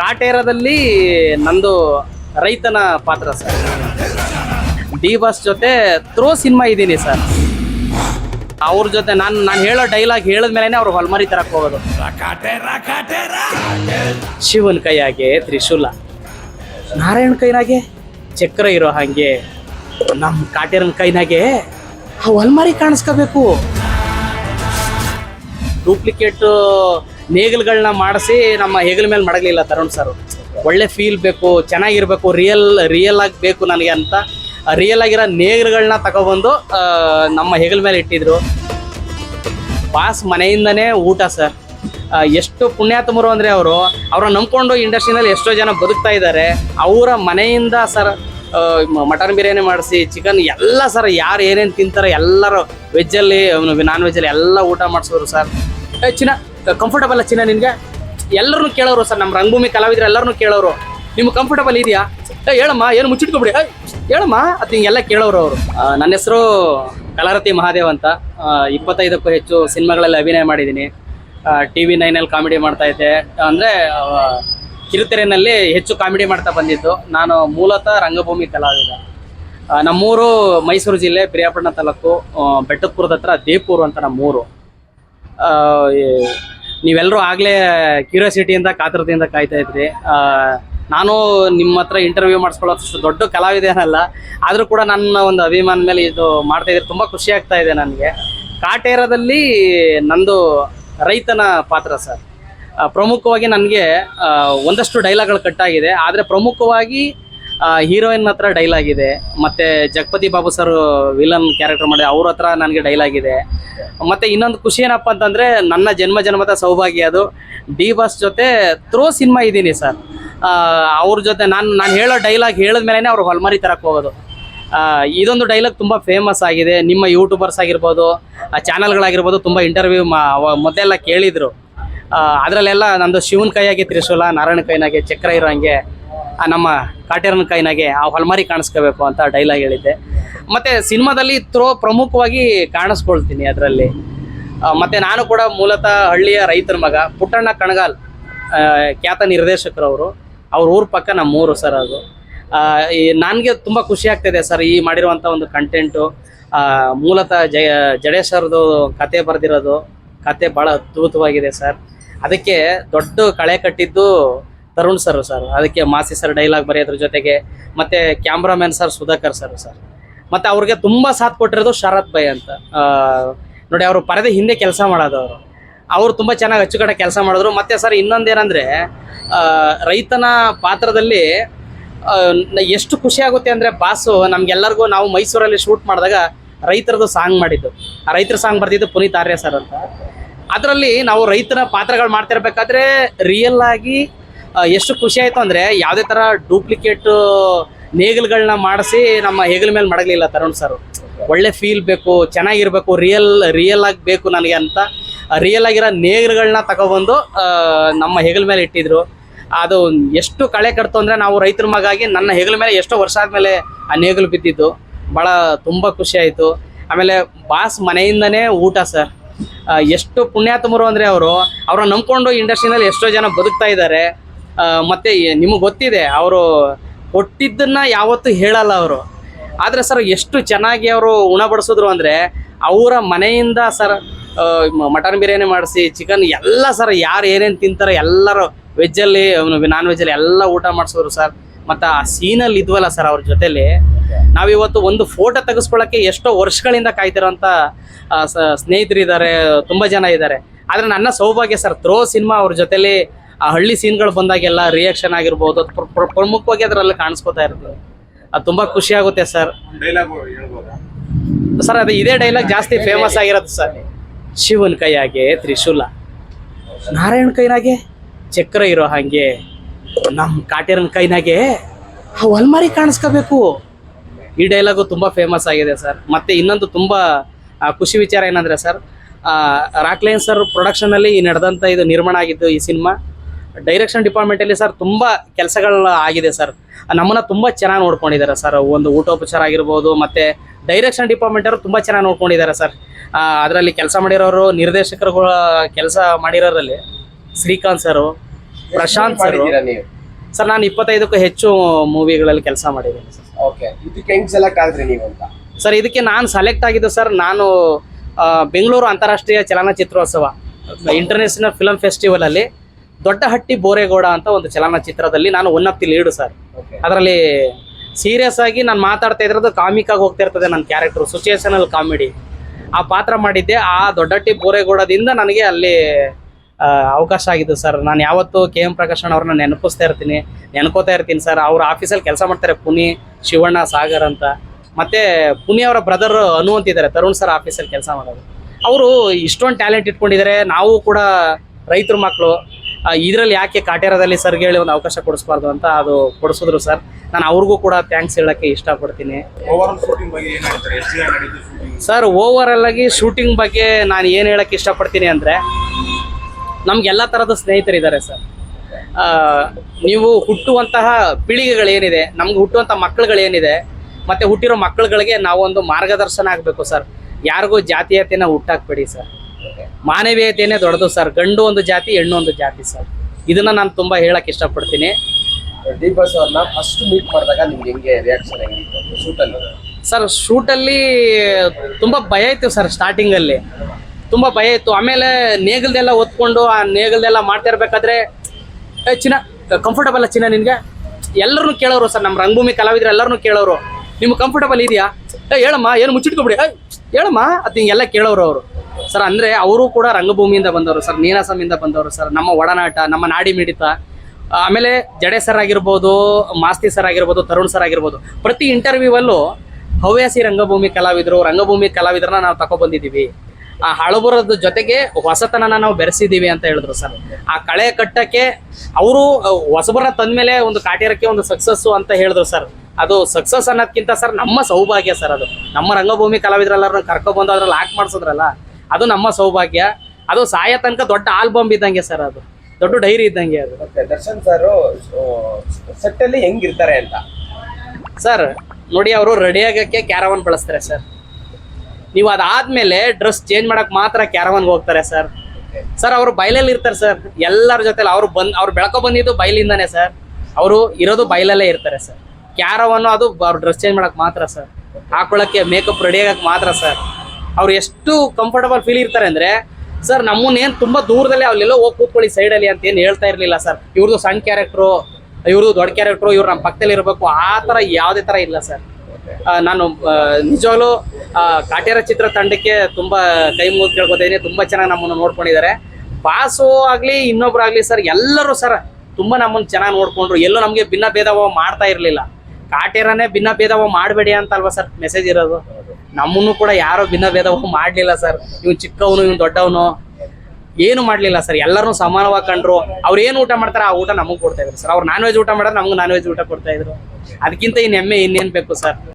ಕಾಟೇರದಲ್ಲಿ ನಂದು ರೈತನ ಪಾತ್ರ ಸರ್. ಡಿ ಬಸ್ ಜೊತೆ ತ್ರೋ ಸಿನಿಮಾ ಇದ್ದೀನಿ ಸರ್. ಅವ್ರ ಜೊತೆ ನಾನು ನಾನು ಹೇಳೋ ಡೈಲಾಗ್ ಹೇಳಿದ್ಮೇಲೆ ಅವ್ರು ಹೊಲ್ಮರಿ ತರಕ್ಕೆ ಹೋಗೋದು. ಶಿವನ್ ಕೈಯಾಗೆ ತ್ರಿಶೂಲ. ನಾರಾಯಣ ಕೈನಾಗೆ ಚಕ್ರ ಇರೋ ಹಾಗೆ ನಮ್ಮ ಕಾಟೇರನ ಕೈನಾಗೆ ಆ ಹೊಲ್ಮರಿ ಕಾಣಿಸ್ಕೋಬೇಕು. ಡೂಪ್ಲಿಕೇಟ್ ನೇಗಲ್ಗಳನ್ನ ಮಾಡಿಸಿ ನಮ್ಮ ಹೆಗಲ ಮೇಲೆ ಮಡಗಲಿಲ್ಲ ತರುಣ್ ಸರ್ ಒಳ್ಳೆ ಫೀಲ್ ಬೇಕು, ಚೆನ್ನಾಗಿರ್ಬೇಕು ರಿಯಲ್ ರಿಯಲ್ ಆಗಿ ಬೇಕು ನನಗೆ ಅಂತ ರಿಯಲ್ ಆಗಿರೋ ನೇಗಿಲ್ಗಳನ್ನ ತಗೊಬಂದು ನಮ್ಮ ಹೆಗಲ ಮೇಲೆ ಇಟ್ಟಿದ್ರು. ಬಾಸ್ ಮನೆಯಿಂದನೇ ಊಟ ಸರ್ ಎಷ್ಟು ಪುಣ್ಯಾತ್ಮರು ಅಂದರೆ ಅವರು, ಅವರ ನಂಬ್ಕೊಂಡು ಇಂಡಸ್ಟ್ರಿನಲ್ಲಿ ಎಷ್ಟೋ ಜನ ಬದುಕ್ತಾ ಇದ್ದಾರೆ. ಅವರ ಮನೆಯಿಂದ ಸರ್ ಮಟನ್ ಬಿರಿಯಾನಿ ಮಾಡಿಸಿ ಚಿಕನ್ ಎಲ್ಲ ಸರ್ ಯಾರು ಏನೇನು ತಿಂತಾರೆ ಎಲ್ಲರೂ ವೆಜ್ಜಲ್ಲಿ ನಾನ್ ವೆಜ್ಜಲ್ಲಿ ಎಲ್ಲ ಊಟ ಮಾಡಿಸೋರು ಸರ್ ಹೆಚ್ಚಿನ ಕಂಫರ್ಟಬಲ್ ಚಿನ್ನ ನಿನಗೆ? ಎಲ್ಲರೂ ಕೇಳೋರು ಸರ್ ನಮ್ಮ ರಂಗಭೂಮಿ ಕಲಾವಿದ್ರು ಎಲ್ಲರೂ ಕೇಳೋರು. ನಿಮ್ಗೆ ಕಂಫರ್ಟಬಲ್ ಇದೆಯಾ? ಏ, ಹೇಳಮ್ಮ, ಏನು ಮುಚ್ಚಿಟ್ಕೊಬಿಡಿ ಹೇಳಮ್ಮ, ಅದು ಹಿಂಗೆಲ್ಲ ಕೇಳೋರು ಅವರು. ನನ್ನ ಹೆಸರು ಕಲಾರತಿ ಮಹಾದೇವ್ ಅಂತ. ಇಪ್ಪತ್ತೈದಕ್ಕೂ ಹೆಚ್ಚು ಸಿನಿಮಾಗಳಲ್ಲಿ ಅಭಿನಯ ಮಾಡಿದ್ದೀನಿ. ಟಿ ವಿ ನೈನಲ್ಲಿ ಕಾಮಿಡಿ ಮಾಡ್ತಾಯಿದ್ದೆ ಅಂದರೆ ಕಿರುತೆರೆನಲ್ಲಿ ಹೆಚ್ಚು ಕಾಮಿಡಿ ಮಾಡ್ತಾ ಬಂದಿದ್ದು. ನಾನು ಮೂಲತಃ ರಂಗಭೂಮಿ ಕಲಾವಿದ. ನಮ್ಮೂರು ಮೈಸೂರು ಜಿಲ್ಲೆ ಪ್ರಿಯಾಪಟ್ಟಣ ತಾಲೂಕು ಬೆಟ್ಟದಪುರದ ಹತ್ರ ದೇಪೂರು ಅಂತ ನಮ್ಮೂರು. ನೀವೆಲ್ಲರೂ ಆಗಲೇ ಕ್ಯೂರಿಯಾಸಿಟಿಯಿಂದ ಕಾತರದಿಂದ ಕಾಯ್ತಾ ಇದ್ರಿ. ನಾನು ನಿಮ್ಮ ಹತ್ರ ಇಂಟರ್ವ್ಯೂ ಮಾಡಿಸ್ಕೊಳ್ಳೋಷ್ಟು ದೊಡ್ಡ ಕಲಾವಿದೇನಲ್ಲ ಆದರೂ ಕೂಡ ನನ್ನ ಒಂದು ಅಭಿಮಾನ ಮೇಲೆ ಇದು ಮಾಡ್ತಾ ಇದ್ರೆ ತುಂಬ ಖುಷಿ ಆಗ್ತಾ ಇದೆ ನನಗೆ. ಕಾಟೇರದಲ್ಲಿ ನಂದು ರೈತನ ಪಾತ್ರ ಸರ್. ಪ್ರಮುಖವಾಗಿ ನನಗೆ ಒಂದಷ್ಟು ಡೈಲಾಗ್ಗಳು ಕಟ್ಟಾಗಿದೆ ಆದರೆ ಪ್ರಮುಖವಾಗಿ ಹೀರೋಯಿನ್ ಹತ್ರ ಡೈಲಾಗ್ ಇದೆ ಮತ್ತೆ Jagapathi Babu sir villain character ಮಾಡಿ ಅವ್ರ ಹತ್ರ ನನಗೆ ಡೈಲಾಗ್ ಇದೆ ಮತ್ತೆ ಇನ್ನೊಂದು ಖುಷಿ ಏನಪ್ಪ ಅಂತಂದ್ರೆ ನನ್ನ ಜನ್ಮ ಜನ್ಮದ ಸೌಭಾಗ್ಯ ಅದು. ಡಿ ಬಾಸ್ ಜೊತೆ ತ್ರೋ ಸಿನಿಮಾ ಇದ್ದೀನಿ ಸರ್ ಅವ್ರ ಜೊತೆ ನಾನು ನಾನು ಹೇಳೋ ಡೈಲಾಗ್ ಹೇಳಿದ್ಮೇಲೆ ಅವ್ರು ಹೊಲ್ಮರಿ ತರಕ್ಕೆ ಹೋಗೋದು. ಇದೊಂದು ಡೈಲಾಗ್ ತುಂಬ ಫೇಮಸ್ ಆಗಿದೆ. ನಿಮ್ಮ ಯೂಟ್ಯೂಬರ್ಸ್ ಆಗಿರ್ಬೋದು ಚಾನಲ್ಗಳಾಗಿರ್ಬೋದು ತುಂಬ ಇಂಟರ್ವ್ಯೂ ಮೊದಲೆಲ್ಲ ಕೇಳಿದರು. ಅದರಲ್ಲೆಲ್ಲ ನಂದು ಶಿವನ ಕೈಯಾಗೆ ತ್ರಿಶೂಲ, ನಾರಾಯಣ ಕೈನಾಗೆ ಚಕ್ರ ಇರೋ ಹಂಗೆ. ನಮ್ಮ ಕಾಟೇರನ ಕೈನಾಗೆ ಆ ಹೊಲ್ಮಾರಿ ಕಾಣಿಸ್ಕೋಬೇಕು ಅಂತ ಡೈಲಾಗ್ ಹೇಳಿದ್ದೆ. ಮತ್ತು ಸಿನಿಮಾದಲ್ಲಿ ತ್ರೋ ಪ್ರಮುಖವಾಗಿ ಕಾಣಿಸ್ಕೊಳ್ತೀನಿ ಅದರಲ್ಲಿ. ಮತ್ತು ನಾನು ಕೂಡ ಮೂಲತಃ ಹಳ್ಳಿಯ ರೈತರ ಮಗ ಪುಟ್ಟಣ್ಣ ಕಣಗಾಲ್ ಖ್ಯಾತ ನಿರ್ದೇಶಕರವರು. ಅವ್ರ ಊರ ಪಕ್ಕ ನಮ್ಮ ಊರು ಸರ್ ಅದು. ನನಗೆ ತುಂಬ ಖುಷಿ ಆಗ್ತಿದೆ ಸರ್ ಈ ಮಾಡಿರುವಂಥ ಒಂದು ಕಂಟೆಂಟು ಮೂಲತಃ ಜಯ ಜಡೇಶ್ ಕತೆ ಬರೆದಿರೋದು, ಕತೆ ಭಾಳ ಅದ್ಭುತವಾಗಿದೆ ಸರ್. ಅದಕ್ಕೆ ದೊಡ್ಡ ಕಳೆ ಕಟ್ಟಿದ್ದು ತರುಣ್ ಸರ್ ಸರ್ ಅದಕ್ಕೆ ಮಾಸಿ ಸರ್ ಡೈಲಾಗ್ ಬರೆಯೋದ್ರ ಜೊತೆಗೆ ಮತ್ತೆ cameraman sir Sudhakar sir sir ಮತ್ತೆ ಅವ್ರಿಗೆ ತುಂಬಾ ಸಾಥ್ ಕೊಟ್ಟಿರೋದು ಶರತ್ ಬೈ ಅಂತ. ನೋಡಿ ಅವರು ಪರದೆ ಹಿಂದೆ ಕೆಲಸ ಮಾಡೋದವರು. ಅವರು ತುಂಬ ಚೆನ್ನಾಗಿ ಅಚ್ಚುಕಟ್ಟ ಕೆಲಸ ಮಾಡಿದ್ರು. ಮತ್ತೆ ಸರ್ ಇನ್ನೊಂದೇನಂದ್ರೆ ರೈತನ ಪಾತ್ರದಲ್ಲಿ ಎಷ್ಟು ಖುಷಿ ಆಗುತ್ತೆ ಅಂದರೆ ಬಾಸು ನಮ್ಗೆಲ್ಲರಿಗೂ ನಾವು ಮೈಸೂರಲ್ಲಿ ಶೂಟ್ ಮಾಡಿದಾಗ ರೈತರದು ಸಾಂಗ್ ಮಾಡಿದ್ದು. ಆ ರೈತರ ಸಾಂಗ್ ಬರ್ತಿದ್ದು ಪುನೀತ್ ಆರ್ಯ ಸರ್ ಅಂತ. ಅದರಲ್ಲಿ ನಾವು ರೈತನ ಪಾತ್ರಗಳು ಮಾಡ್ತಿರ್ಬೇಕಾದ್ರೆ ರಿಯಲ್ ಆಗಿ ಎಷ್ಟು ಖುಷಿ ಆಯಿತು ಅಂದರೆ ಯಾವುದೇ ಥರ ಡೂಪ್ಲಿಕೇಟ್ ನೇಗಲ್ಗಳನ್ನ ಮಾಡಿಸಿ ನಮ್ಮ ಹೆಗಲ ಮೇಲೆ ಮಡಗಲಿಲ್ಲ ತರುಣ್ ಸರ್ ಒಳ್ಳೆ ಫೀಲ್ ಬೇಕು, ಚೆನ್ನಾಗಿರಬೇಕು ರಿಯಲ್ ರಿಯಲ್ ಆಗಿ ಬೇಕು ನನಗೆ ಅಂತ. ರಿಯಲ್ ಆಗಿರೋ ನೇಗಲ್ಗಳನ್ನ ತಗೊಬಂದು ನಮ್ಮ ಹೆಗಲ ಮೇಲೆ ಇಟ್ಟಿದ್ರು. ಅದು ಎಷ್ಟು ಕಳೆ ಕಟ್ತು ಅಂದರೆ ನಾವು ರೈತರ ಮಗಾಗಿ ನನ್ನ ಹೆಗಲ ಮೇಲೆ ಎಷ್ಟೋ ವರ್ಷ ಆದಮೇಲೆ ಆ ನೇಗಿಲು ಬಿದ್ದಿದ್ದು. ಭಾಳ ತುಂಬ ಖುಷಿ ಆಯಿತು. ಆಮೇಲೆ ಬಾಸ್ ಮನೆಯಿಂದನೇ ಊಟ ಸರ್ ಎಷ್ಟು ಪುಣ್ಯಾತ್ಮರು ಅಂದರೆ ಅವರು. ಅವ್ರನ್ನ ನಂಬ್ಕೊಂಡು ಇಂಡಸ್ಟ್ರಿನಲ್ಲಿ ಎಷ್ಟೋ ಜನ ಬದುಕ್ತಾ ಇದ್ದಾರೆ. ಮತ್ತು ನಿಮಗೆ ಗೊತ್ತಿದೆ, ಅವರು ಕೊಟ್ಟಿದ್ದನ್ನ ಯಾವತ್ತೂ ಹೇಳಲ್ಲ ಅವರು. ಆದರೆ ಸರ್, ಎಷ್ಟು ಚೆನ್ನಾಗಿ ಅವರು ಉಣ ಬಡಿಸಿದ್ರು ಅಂದರೆ, ಅವರ ಮನೆಯಿಂದ ಸರ್ ಮಟನ್ ಬಿರಿಯಾನಿ ಮಾಡಿಸಿ ಚಿಕನ್ ಎಲ್ಲ ಸರ್, ಯಾರು ಏನೇನು ತಿಂತಾರೆ ಎಲ್ಲರೂ ವೆಜ್ಜಲ್ಲಿ ನಾನ್ ವೆಜ್ಜಲ್ಲಿ ಎಲ್ಲ ಊಟ ಮಾಡಿಸೋರು ಸರ್. ಮತ್ತು ಆ ಸೀನಲ್ಲಿ ಇದ್ವಲ್ಲ ಸರ್ ಅವ್ರ ಜೊತೆಲಿ, ನಾವಿವತ್ತು ಒಂದು ಫೋಟೋ ತೆಗೆಸ್ಕೊಳ್ಳೋಕ್ಕೆ ಎಷ್ಟೋ ವರ್ಷಗಳಿಂದ ಕಾಯ್ತಿರೋಂಥ ಸ್ನೇಹಿತರಿದ್ದಾರೆ ತುಂಬ ಜನ ಇದ್ದಾರೆ ಆದರೆ ನನ್ನ ಸೌಭಾಗ್ಯ ಸರ್ ತ್ರೋ ಸಿನಿಮಾ ಅವ್ರ ಜೊತೆಲಿ ಆ ಹಳ್ಳಿ ಸೀನ್ಗಳು ಬಂದಾಗೆಲ್ಲ ರಿಯಾಕ್ಷನ್ ಆಗಿರ್ಬೋದು ಪ್ರ- ಪ್ರ- ಪ್ರಮುಖವಾಗಿ ಅದರಲ್ಲಿ ಕಾಣಿಸ್ಕೊತಾ ಇರ್ತದೆ. ಅದು ತುಂಬ ಖುಷಿ ಆಗುತ್ತೆ ಸರ್ ಸರ್ ಅದು ಇದೇ ಡೈಲಾಗ್ ಜಾಸ್ತಿ ಫೇಮಸ್ ಆಗಿರೋದು ಸರ್ ಶಿವನ ಕೈಯಾಗೆ ತ್ರಿಶೂಲ. ನಾರಾಯಣ ಕೈನಾಗೆ ಚಕ್ರ ಇರೋ ಹಾಗೆ ನಮ್ಮ ಕಾಟೇರನ ಕೈನಾಗೆ ಆ ಹೊಲ್ಮಾರಿ ಕಾಣಿಸ್ಕೋಬೇಕು. ಈ ಡೈಲಾಗು ತುಂಬ ಫೇಮಸ್ ಆಗಿದೆ ಸರ್ ಮತ್ತು ಇನ್ನೊಂದು ತುಂಬ ಖುಷಿ ವಿಚಾರ ಏನಂದರೆ ಸರ್ ರಾಕ್ಲೈನ್ ಸರ್ ಪ್ರೊಡಕ್ಷನಲ್ಲಿ ನಡೆದಂಥ ಇದು ನಿರ್ಮಾಣ ಆಗಿದ್ದು ಈ ಸಿನಿಮಾ. ಡೈರೆಕ್ಷನ್ ಡಿಪಾರ್ಟ್ಮೆಂಟಲ್ಲಿ ಸರ್ ತುಂಬ ಕೆಲಸಗಳು ಆಗಿದೆ ಸರ್. ನಮ್ಮನ್ನು ತುಂಬ ಚೆನ್ನಾಗಿ ನೋಡ್ಕೊಂಡಿದ್ದಾರೆ ಸರ್. ಒಂದು ಊಟೋಪಚಾರ ಆಗಿರ್ಬೋದು ಮತ್ತು ಡೈರೆಕ್ಷನ್ ಡಿಪಾರ್ಟ್ಮೆಂಟವರು ತುಂಬ ಚೆನ್ನಾಗಿ ನೋಡ್ಕೊಂಡಿದ್ದಾರೆ ಸರ್. ಅದರಲ್ಲಿ ಕೆಲಸ ಮಾಡಿರೋರು ನಿರ್ದೇಶಕರು ಕೆಲಸ ಮಾಡಿರೋರಲ್ಲಿ Srikanth sir Prashanth sir. Sir ನಾನು ಇಪ್ಪತ್ತೈದಕ್ಕೂ ಹೆಚ್ಚು ಮೂವಿಗಳಲ್ಲಿ ಕೆಲಸ ಮಾಡಿದ್ದೀನಿ ಸರ್. ಓಕೆ. ಇದಕ್ಕೆ ಹೆಂಗೆ ಸೆಲೆಕ್ಟ್ ಆದ್ರಿ ನೀವು ಅಂತ? ಸರ್ ಇದಕ್ಕೆ ನಾನು ಸೆಲೆಕ್ಟ್ ಆಗಿದ್ದು ಸರ್ ನಾನು ಬೆಂಗಳೂರು ಅಂತಾರಾಷ್ಟ್ರೀಯ ಚಲನಚಿತ್ರೋತ್ಸವ ಇಂಟರ್ನ್ಯಾಷನಲ್ ಫಿಲಮ್ ಫೆಸ್ಟಿವಲ್ ಅಲ್ಲಿ ದೊಡ್ಡಹಟ್ಟಿ ಬೋರೇಗೌಡ ಅಂತ ಒಂದು ಚಲನಚಿತ್ರದಲ್ಲಿ ನಾನು one of the lead sir. ಅದರಲ್ಲಿ ಸೀರಿಯಸ್ ಆಗಿ ನಾನು ಮಾತಾಡ್ತಾ ಇದ್ರದ್ದು ಕಾಮಿಕ್ ಆಗಿ ಹೋಗ್ತಾ ಇರ್ತದೆ ನನ್ನ ಕ್ಯಾರೆಕ್ಟರ್ ಸಿಚುಯೇಷನಲ್ ಕಾಮಿಡಿ ಆ ಪಾತ್ರ ಮಾಡಿದ್ದೆ ಆ ದೊಡ್ಡಟ್ಟಿ ಬೋರೇಗೌಡದಿಂದ ನನಗೆ ಅಲ್ಲಿ ಅವಕಾಶ ಆಗಿದ್ದು ಸರ್. ನಾನು ಯಾವತ್ತೂ ಕೆ ಎಂ ಪ್ರಕಾಶ್ ಅವ್ರನ್ನ ನೆನಪಿಸ್ತಾ ಇರ್ತೀನಿ ನೆನ್ಕೋತಾ ಇರ್ತೀನಿ ಸರ್. ಅವ್ರ ಆಫೀಸಲ್ಲಿ ಕೆಲಸ ಮಾಡ್ತಾರೆ ಪುನಿ ಶಿವಣ್ಣ ಸಾಗರ್ ಅಂತ. ಮತ್ತೆ ಪುನಿ ಅವರ ಬ್ರದರ್ ಅನು ಅಂತಿದ್ದಾರೆ ತರುಣ್ ಸರ್ ಆಫೀಸಲ್ಲಿ ಕೆಲಸ ಮಾಡೋದು. ಅವರು ಇಷ್ಟೊಂದು ಟ್ಯಾಲೆಂಟ್ ಇಟ್ಕೊಂಡಿದ್ದಾರೆ ನಾವು ಕೂಡ ರೈತರ ಮಕ್ಕಳು ಇದರಲ್ಲಿ ಯಾಕೆ ಕಾಟೇರದಲ್ಲಿ ಸರ್ಗೆ ಹೇಳಿ ಒಂದು ಅವಕಾಶ ಕೊಡಿಸ್ಬಾರ್ದು ಅಂತ ಅದು ಕೊಡಿಸಿದ್ರು ಸರ್ ನಾನು ಅವ್ರಿಗೂ ಕೂಡ ಥ್ಯಾಂಕ್ಸ್ ಹೇಳಕ್ಕೆ ಇಷ್ಟಪಡ್ತೀನಿ. ಸರ್ ಓವರ್ ಆಗಿ ಶೂಟಿಂಗ್ ಬಗ್ಗೆ ನಾನು ಏನು ಹೇಳಕ್ಕೆ ಇಷ್ಟಪಡ್ತೀನಿ ಅಂದರೆ ನಮ್ಗೆಲ್ಲ ಥರದ ಸ್ನೇಹಿತರಿದ್ದಾರೆ ಸರ್ ನೀವು ಹುಟ್ಟುವಂತಹ ಪೀಳಿಗೆಗಳೇನಿದೆ ನಮ್ಗೆ ಹುಟ್ಟುವಂಥ ಮಕ್ಕಳುಗಳೇನಿದೆ ಮತ್ತು ಹುಟ್ಟಿರೋ ಮಕ್ಕಳುಗಳಿಗೆ ನಾವೊಂದು ಮಾರ್ಗದರ್ಶನ ಆಗಬೇಕು ಸರ್ ಯಾರಿಗೂ ಜಾತೀಯತೆನ ಹುಟ್ಟಾಕ್ಬೇಡಿ ಸರ್ ಮಾನವೀಯತೆಯೇ ದೊಡ್ಡದು ಸರ್. ಗಂಡು ಒಂದು ಜಾತಿ ಹೆಣ್ಣು ಒಂದು ಜಾತಿ ಸರ್. ಇದನ್ನ ನಾನು ತುಂಬಾ ಹೇಳಕ್ ಇಷ್ಟಪಡ್ತೀನಿ. ದೀಪ ಅವ್ರನ್ನ ಫಸ್ಟ್ ಮೀಟ್ ಮಾಡಿದಾಗ ನಿಮ್ಗೆ ಹೆಂಗೆ ರಿಯಾಕ್ಷನ್ ಹೆಂಗಿತ್ತು ಶೂಟಲ್ಲಿ ಸರ್ ಶೂಟಲ್ಲಿ ತುಂಬ ಭಯ ಇತ್ತು ಸರ್ ಸ್ಟಾರ್ಟಿಂಗಲ್ಲಿ ತುಂಬ ಭಯ ಇತ್ತು. ಆಮೇಲೆ ನೇಗಲ್ದೆಲ್ಲ ಒತ್ಕೊಂಡು ಆ ನೇಗಲ್ದೆಲ್ಲ ಮಾಡ್ತಾ ಇರ್ಬೇಕಾದ್ರೆ ಚಿನ್ನ ಕಂಫರ್ಟಬಲ್ ಚಿನ್ನ ನಿನಗೆ? ಎಲ್ಲರೂ ಕೇಳೋರು ಸರ್ ನಮ್ಮ ರಂಗಭೂಮಿ ಕಲಾವಿದ್ರು ಎಲ್ಲರನ್ನೂ ಕೇಳೋರು. ನಿಮ್ಗೆ ಕಂಫರ್ಟಬಲ್ ಇದೆಯಾ? ಏ ಹೇಳಮ್ಮ ಏನು ಮುಚ್ಚಿಟ್ಕೊಬಿಡಿ. ಹೇಳಮ್ಮ ಅದು ಹಿಂಗೆಲ್ಲ ಕೇಳೋರು ಅವರು. ಸರ್, ಅಂದ್ರೆ ಅವರು ಕೂಡ ರಂಗಭೂಮಿಯಿಂದ ಬಂದವರು ಸರ್ ನೀನಾಸಮಿಂದ ಬಂದವರು ಸರ್, ನಮ್ಮ ಒಡನಾಟ, ನಮ್ಮ ನಾಡಿ ಮಿಡಿತ, ಆಮೇಲೆ ಜಡೆ ಸರ್ ಆಗಿರ್ಬೋದು, ಮಾಸ್ತಿ ಸರ್ ಆಗಿರ್ಬೋದು, ತರುಣ್ ಸರ್ ಆಗಿರ್ಬೋದು, ಪ್ರತಿ ಇಂಟರ್ವ್ಯೂವಲ್ಲೂ ಹವ್ಯಾಸಿ ರಂಗಭೂಮಿ ಕಲಾವಿದರು, ರಂಗಭೂಮಿ ಕಲಾವಿದರನ್ನ ನಾವು ತಗೊಬಂದಿದ್ದೀವಿ ಆ ಹಳಬರದ ಜೊತೆಗೆ ಹೊಸತನನ ನಾವು ಬೆರೆಸಿದ್ದೀವಿ ಅಂತ ಹೇಳಿದ್ರು ಸರ್. ಆ ಕಳೆ ಕಟ್ಟಕ್ಕೆ ಅವರು ಹೊಸಬರನ್ನ ತಂದ್ಮೇಲೆ ಒಂದು ಕಾಟೇರಕ್ಕೆ ಒಂದು ಸಕ್ಸಸ್ಸು ಅಂತ ಹೇಳಿದ್ರು ಸರ್. ಅದು ಸಕ್ಸಸ್ ಅನ್ನೋದಕ್ಕಿಂತ ಸರ್, ನಮ್ಮ ಸೌಭಾಗ್ಯ ಸರ್ ಅದು. ನಮ್ಮ ರಂಗಭೂಮಿ ಕಲಾವಿದರೆಲ್ಲರನ್ನ ಕರ್ಕೊಬಂದು ಅದ್ರಲ್ಲಿ ಹಾಕ್ ಮಾಡಿಸಿದ್ರಲ್ಲ ಅದು ನಮ್ಮ ಸೌಭಾಗ್ಯ. ಅದು ಸಾಯ ತನಕ ದೊಡ್ಡ ಆಲ್ಬಮ್ ಇದ್ದಂಗೆ ಸರ್ ಅದು. ದೊಡ್ಡ ಡೈರಿ ಇದ್ದಂಗೆ ಅದು. ಮತ್ತೆ ದರ್ಶನ್ ಸರ್ ಸೆಟ್ ಅಲ್ಲಿ ಹೆಂಗಿರ್ತಾರೆ ಅಂತ? ಸರ್ ನೋಡಿ ಅವರು ರೆಡಿ ಆಗಕ್ಕೆ ಕ್ಯಾರವನ್ ಬಳಸ್ತಾರೆ ಸರ್. ನೀವು ಅದಾದ್ಮೇಲೆ ಡ್ರೆಸ್ ಚೇಂಜ್ ಮಾಡಕ್ ಮಾತ್ರ ಕ್ಯಾರವನ್ಗೆ ಹೋಗ್ತಾರೆ ಸರ್. ಸರ್ ಅವರು ಬಯಲಲ್ಲಿ ಇರ್ತಾರೆ ಸರ್. ಎಲ್ಲರ ಜೊತೆ ಅವ್ರು ಬಂದ್ ಅವ್ರು ಬೆಳಕೊ ಬಂದಿದ್ದು ಬಯಲಿಂದಾನೆ ಸರ್. ಅವರು ಇರೋದು ಬಯಲಲ್ಲೇ ಇರ್ತಾರೆ ಸರ್. ಕ್ಯಾರವನ್ನು ಅದು ಅವ್ರು ಡ್ರೆಸ್ ಚೇಂಜ್ ಮಾಡಕ್ ಮಾತ್ರ ಸರ್. ಹಾಕೊಳ್ಳೋಕ್ಕೆ ಮೇಕಪ್ ರೆಡಿ ಆಗಕ್ಕೆ ಮಾತ್ರ ಸರ್. ಅವ್ರು ಎಷ್ಟು ಕಂಫರ್ಟಬಲ್ ಫೀಲ್ ಇರ್ತಾರೆ ಅಂದ್ರೆ ಸರ್ ನಮ್ಮನ್ನೇನು ತುಂಬ ದೂರದಲ್ಲಿ ಅಲ್ಲೆಲ್ಲೋ ಹೋಗಿ ಕೂತ್ಕೊಳ್ಳಿ ಸೈಡಲ್ಲಿ ಅಂತ ಏನು ಹೇಳ್ತಾ ಇರಲಿಲ್ಲ ಸರ್. ಇವ್ರದ್ದು ಸಣ್ಣ ಕ್ಯಾರೆಕ್ಟ್ರು ಇವ್ರದ್ದು ದೊಡ್ಡ ಕ್ಯಾರೆಕ್ಟ್ರು ಇವ್ರು ನಮ್ಮ ಪಕ್ಕದಲ್ಲಿ ಇರಬೇಕು ಆ ಥರ ಯಾವುದೇ ಥರ ಇಲ್ಲ ಸರ್. ನಾನು ನಿಜವಾಗ್ಲೂ ಆ, ಕಾಟೇರ ಚಿತ್ರ ತಂಡಕ್ಕೆ ತುಂಬ ಕೈ ಮುಗಿದು ಕೇಳ್ಕೊತಿದ್ದೀನಿ ತುಂಬ ಚೆನ್ನಾಗಿ ನಮ್ಮನ್ನು ನೋಡ್ಕೊಂಡಿದ್ದಾರೆ. ಬಾಸು ಆಗಲಿ ಇನ್ನೊಬ್ರಾಗಲಿ ಸರ್ ಎಲ್ಲರೂ ಸರ್ ತುಂಬ ನಮ್ಮನ್ನು ಚೆನ್ನಾಗಿ ನೋಡ್ಕೊಂಡ್ರು. ಎಲ್ಲೂ ನಮಗೆ ಭಿನ್ನ ಭೇದ ಮಾಡ್ತಾ ಇರಲಿಲ್ಲ. ಕಾಟೇರನೇ ಭಿನ್ನ ಭೇದ ಮಾಡಬೇಡಿ ಅಂತ ಅಲ್ವಾ ಸರ್ ಮೆಸೇಜ್ ಇರೋದು. ನಮ್ಮನ್ನು ಕೂಡ ಯಾರೋ ಭಿನ್ನ ಭೇದ ಮಾಡಲಿಲ್ಲ ಸರ್. ಇವ್ನು ಚಿಕ್ಕವನು, ಇವ್ನು ದೊಡ್ಡವನು. ಏನು ಮಾಡಲಿಲ್ಲ ಸರ್. ಎಲ್ಲರೂ ಸಮಾನವಾಗಿ ಕಂಡ್ರು. ಅವ್ರು ಏನು ಊಟ ಮಾಡ್ತಾರೆ ಆ ಊಟ ನಮಗೆ ಕೊಡ್ತಾ ಇದ್ರು ಸರ್. ಅವ್ರು ನಾನ್ ವೆಜ್ ಊಟ ಮಾಡಿದ್ರೆ ನಮ್ಗೆ ನಾನ್ ವೆಜ್ ಊಟ ಕೊಡ್ತಾ ಇದ್ರು. ಅದಕ್ಕಿಂತ ಇನ್ನು ಹೆಮ್ಮೆ ಇನ್ನೇನು ಬೇಕು ಸರ್.